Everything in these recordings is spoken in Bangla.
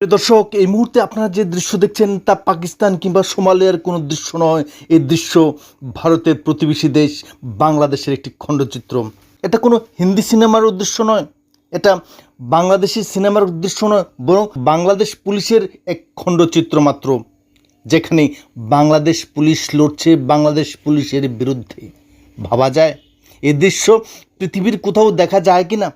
দর্শক, এই মুহূর্তে আপনারা যে দৃশ্য দেখছেন তা পাকিস্তান কিংবা সোমালিয়ার কোনো দৃশ্য নয়। এই দৃশ্য ভারতের প্রতিবেশী দেশ বাংলাদেশের একটি খণ্ডচিত্র। এটা কোনো হিন্দি সিনেমার উদ্দেশ্য নয়, এটা বাংলাদেশি সিনেমার উদ্দেশ্য নয়, বরং বাংলাদেশ পুলিশের এক খণ্ডচিত্র মাত্র, যেখানে বাংলাদেশ পুলিশ লড়ছে, বাংলাদেশ পুলিশের বিরুদ্ধে। ভাবা যায়, এ দৃশ্য পৃথিবীর কোথাও দেখা যায় কি না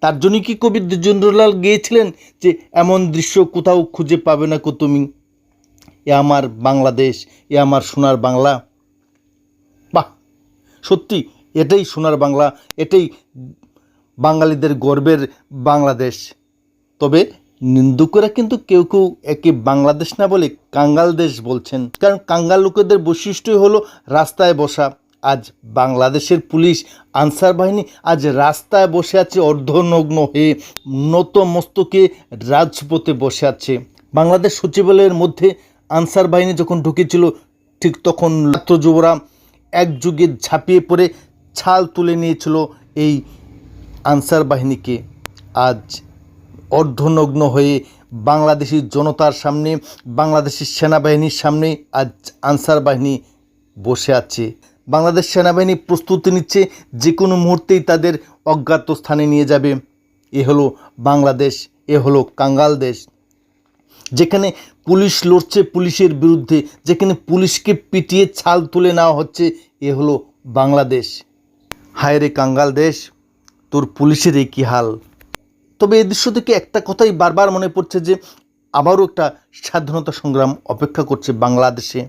তার জন্য কি কবি দ্বিজেন্দ্রলাল গিয়েছিলেন যে এমন দৃশ্য কোথাও খুঁজে পাবে না কো তুমি? এ আমার বাংলাদেশ, এ আমার সোনার বাংলা। বাহ! সত্যি, এটাই সোনার বাংলা, এটাই বাঙালিদের গর্বের বাংলাদেশ। তবে নিন্দুকরা কিন্তু কেউ কেউ একে বাংলাদেশ না বলে কাঙ্গাল দেশ বলছেন। কারণ কাঙ্গাল লোকেদের বৈশিষ্ট্যই হলো রাস্তায় বসা। আজ বাংলাদেশের পুলিশ আনসার বাহিনী আজ রাস্তায় বসে আছে অর্ধনগ্ন হয়ে নত মস্তকে রাজপথে বসে আছে। বাংলাদেশ সচিবালয়ের মধ্যে আনসার বাহিনী যখন ঢুকেছিল, ঠিক তখন ছাত্র যুবরা একযুগে ঝাঁপিয়ে পড়ে ছাল তুলে নিয়েছিল এই আনসার বাহিনীকে। আজ অর্ধনগ্ন হয়ে বাংলাদেশি জনতার সামনে বাংলাদেশের সেনাবাহিনীর সামনে আজ আনসার বাহিনী বসে আছে। বাংলাদেশ সেনাবাহিনী প্রস্তুতি নিচ্ছে, যে কোনো মুহূর্তেই তাদের অজ্ঞাত স্থানে নিয়ে যাবে। এ হলো বাংলাদেশ, এ হলো কাঙ্গাল দেশ। যেখানে পুলিশ লড়ছে পুলিশের বিরুদ্ধে, যেখানে পুলিশকে পিটিয়ে ছাল তুলে নেওয়া হচ্ছে, এ হলো বাংলাদেশ। হায় রে কাঙ্গাল দেশ, তোর পুলিশের এই কী হাল? তবে এই দৃশ্য থেকে একটা কথাই বারবার মনে পড়ছে যে, আবারও একটা স্বাধীনতা সংগ্রাম অপেক্ষা করছে বাংলাদেশে।